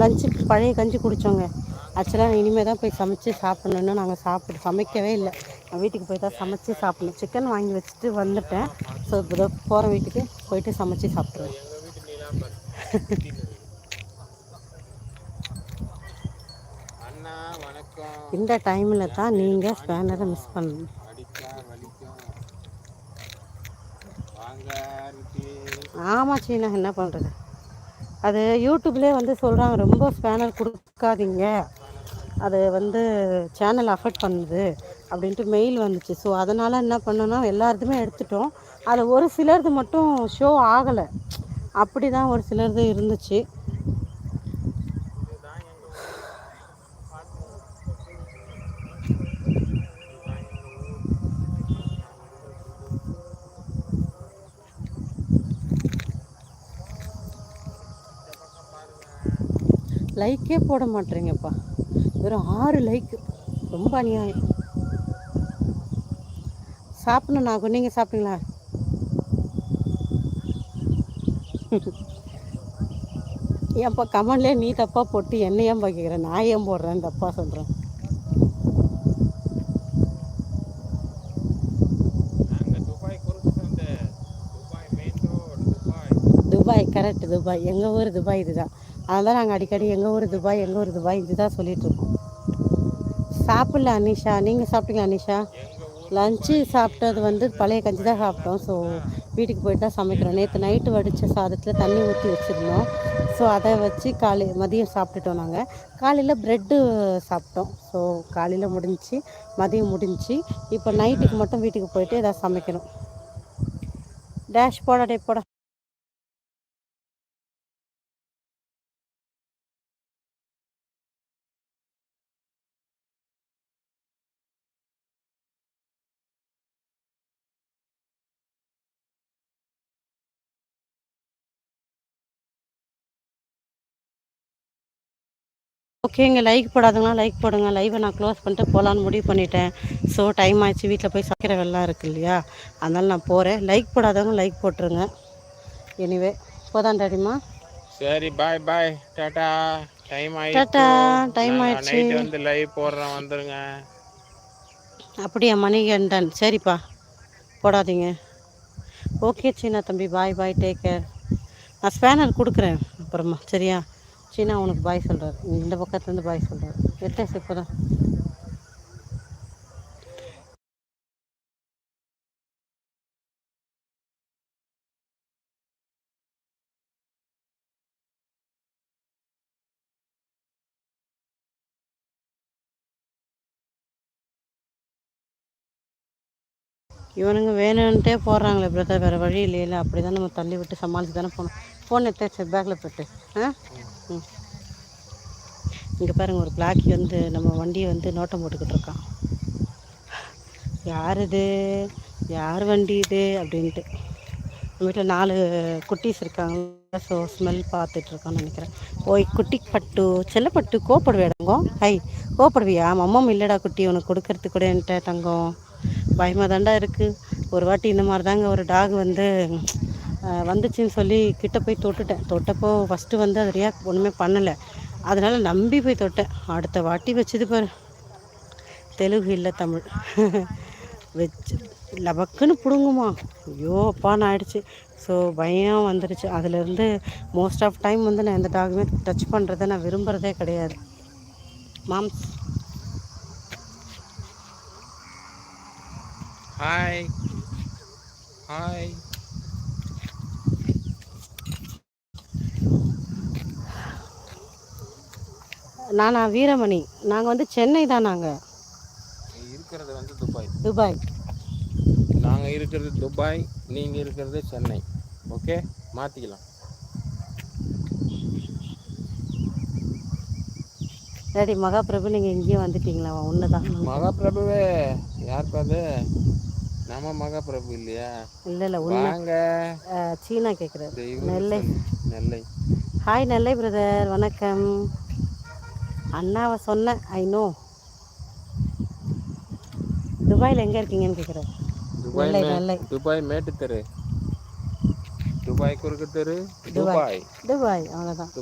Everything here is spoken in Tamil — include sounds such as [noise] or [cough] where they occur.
லஞ்சுக்கு பழைய கஞ்சி குடித்தோங்க ஆக்சுவலாக இனிமேல் தான் போய் சமைச்சு சாப்பிட்ணுன்னு நாங்கள் சாப்பிட்டு சமைக்கவே இல்லை. நான் வீட்டுக்கு போய் தான் சமைச்சு சாப்பிட்ணும். சிக்கன் வாங்கி வச்சுட்டு வந்துட்டேன். ஸோ இப்போ போகிற வீட்டுக்கு போயிட்டு சமைச்சு சாப்பிட்ருவேன் இந்த டைமில் தான் நீங்கள் ஸ்பேனரை மிஸ் பண்ணணும். ஆமாம் சீனா என்ன பண்ணுறது அது யூடியூப்லேயே வந்து சொல்கிறாங்க ரொம்ப ஸ்பேனர் கொடுக்காதீங்க. அது வந்து சேனல் அஃபெக்ட் பண்ணுது அப்படின்ட்டு மெயில் வந்துச்சு. ஸோ அதனால் என்ன பண்ணோன்னா எல்லாருதுமே எடுத்துட்டோம். அதில் ஒரு சிலர்து மட்டும் ஷோ ஆகலை. அப்படி தான் ஒரு சிலர்து இருந்துச்சு. லைக்கே போட மாட்டேறீங்கப்பா. வெறும் ஆறு லைக் ரொம்ப அநியாயம். சாப்பிடணும் நாகும் நீங்கள் சாப்பிட்டீங்களா? ஏன்ப்பா கமெண்ட்லேயே நீ தப்பாக போட்டு என்ன ஏன் கேட்குறேன் நான் ஏன் போடுறேன் தப்பாக சொல்கிறேன் துபாய் கரெக்ட் துபாய் எங்கள் ஊர் துபாய் இதுதான். அதனால் நாங்கள் அடிக்கடி எங்கள் ஊர் துபாய் எங்கள் ஊர் துபாய் இதுதான் சொல்லிட்டு சாப்பிடல அனிஷா. நீங்கள் சாப்பிட்டீங்களா அனிஷா? லஞ்சு சாப்பிட்டது வந்து பழைய கஞ்சி தான் சாப்பிட்டோம். ஸோ வீட்டுக்கு போயிட்டு தான் சமைக்கிறோம். நேற்று நைட்டு வடித்த சாதத்தில் தண்ணி ஊற்றி வச்சுருந்தோம். ஸோ அதை வச்சு காலை மதியம் சாப்பிட்டுட்டோம் நாங்கள் காலையில் ப்ரெட்டு சாப்பிட்டோம். ஸோ காலையில் முடிஞ்சு மதியம் முடிஞ்சு இப்போ நைட்டுக்கு மட்டும் வீட்டுக்கு போயிட்டு எதாவது சமைக்கணும். டேஷ் போட டே போட. ஓகேங்க லைக் போடாதவங்களாம் லைக் போடுங்க. லைவை நான் க்ளோஸ் பண்ணிட்டு போகலான்னு முடிவு பண்ணிட்டேன். ஸோ டைம் ஆயிடுச்சு வீட்டில் போய் சமைக்கிற வெள்ளம் இருக்கு இல்லையா? அதனால் நான் போகிறேன் லைக் போடாதவங்க லைக் போட்டுருங்க. எனிவே போதான் டாடிமா சரி bye bye tata. Time tata ஆயிடுச்சு டைம் ஆயிடுச்சு. நைட் வந்து லைவ் போடுறேன். வந்துருங்க. அப்படியா மணிகண்டன். சரிப்பா. போடாதீங்க. ஓகே சீனா தம்பி. பாய் பாய் டேக் கேர் நான் ஸ்பேனர் கொடுக்குறேன். அப்புறமா. சரியா? சீனா அவனுக்கு பாய் சொல்கிறார் இந்த பக்கத்துலேருந்து பாய் சொல்கிறார் எட்டாச்சு இப்போ தான் இவனுங்க வேணும்ன்ட்டே போடுறாங்களே பிரதர் வேறு வழி இல்லையில. அப்படி தான் நம்ம தள்ளி விட்டு சமாளித்து தானே போகணும் ஃபோன் எடுத்தாச்சு பேக்கில் போட்டு ஆ? இங்கே பாருங்க ஒரு பிளாக்கி வந்து நம்ம வண்டியை வந்து நோட்டம் போட்டுக்கிட்டு இருக்கான். யார் இது? யார் வண்டி இது? அப்படின்ட்டு. நம்ம வீட்டில் நாலு குட்டீஸ் இருக்காங்க. ஸோ ஸ்மெல் பார்த்துட்ருக்கோம்னு நினைக்கிறேன். ஓய் குட்டி பட்டு செல்லப்பட்டு கோப்படுவேடங்கோ ஹை கோப்படுவியா மம்மம் இல்லைடா குட்டி உனக்கு கொடுக்கறதுக்கு கூட என்கிட்ட தங்கம். பயமாக தாண்டா இருக்குது ஒரு வாட்டி இந்த மாதிரி தாங்க ஒரு டாக் வந்து வந்துச்சுன்னு சொல்லி கிட்ட போய் தொட்டுட்டேன். தொட்டப்போ ஃபஸ்ட்டு வந்து அது ரியாக்ட் ஒன்றுமே பண்ணலை. அதனால் நம்பி போய் தொட்டேன். அடுத்த வாட்டி வச்சது பாரு. தெலுங்கு இல்லை தமிழ். [laughs] வச்சு லபக்குன்னு பிடுங்குமா. ஐயோ அப்பான்னு ஆயிடுச்சு. ஸோ பயம் வந்துடுச்சு அதுலேருந்து மோஸ்ட் ஆஃப் டைம் வந்து நான் எந்த டாகுமே டச் பண்ணுறதை நான் விரும்புகிறதே கிடையாது. மாம்ஸ். ஹாய் ஹாய் நானா வீரமணி. நாங்கள் வந்து சென்னை தான் நாங்கள் இருக்கிறது வந்து துபாய். துபாய். நாங்கள் இருக்கிறது துபாய் நீங்கள் இருக்கிறது சென்னை. ஓகே? மாற்றிக்கலாம் டேடி மகாபிரபு நீங்கள் இங்கேயே வந்துட்டீங்களா? ஒன்று தான் மகாபிரபுவே யார் பாது? நம்ம மகாபிரபு இல்லையா? இல்லை இல்லை வாங்க. சீனா கேட்குறாரு இவரு நெல்லை. நெல்லை. ஹாய் நெல்லை பிரதர் வணக்கம். அண்ணாவை சொன்னேன் ஐ நோ துபாயில் எங்கே இருக்கீங்கன்னு கேட்குறாரு துபாய் துபாய் மேட்டு தெரு துபாய் குறுக்கு தெரு துபாய். துபாய். அவ்வளோதான்